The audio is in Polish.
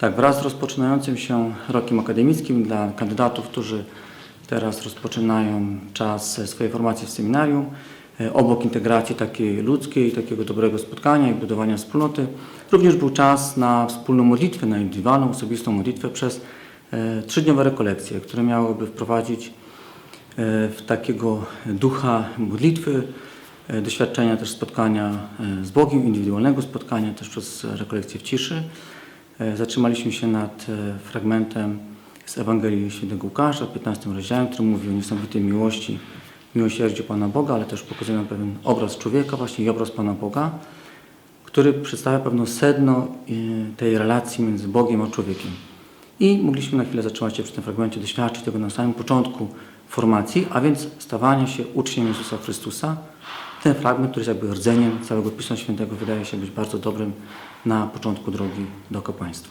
Tak, wraz z rozpoczynającym się rokiem akademickim dla kandydatów, którzy teraz rozpoczynają czas swojej formacji w seminarium, e, obok integracji takiej ludzkiej, takiego dobrego spotkania i budowania wspólnoty, również był czas na wspólną modlitwę, na indywidualną, osobistą modlitwę przez e, trzydniowe rekolekcje, które miałyby wprowadzić e, w takiego ducha modlitwy, doświadczenia też spotkania z Bogiem, indywidualnego spotkania też przez rekolekcję w ciszy. E, Zatrzymaliśmy się nad e, fragmentem z Ewangelii Świętego Łukasza, 15 rozdziałem, który mówi o niesamowitej miłości, miłosierdziu Pana Boga, ale też pokazuje nam pewien obraz człowieka właśnie i obraz Pana Boga, który przedstawia pewną sedno e, tej relacji między Bogiem a człowiekiem. I mogliśmy na chwilę zatrzymać się przy tym fragmencie, doświadczyć tego na samym początku formacji, a więc stawania się uczniem Jezusa Chrystusa. Ten fragment, który jest jakby rdzeniem całego Pisma Świętego, wydaje się być bardzo dobrym na początku drogi do kapłaństwa.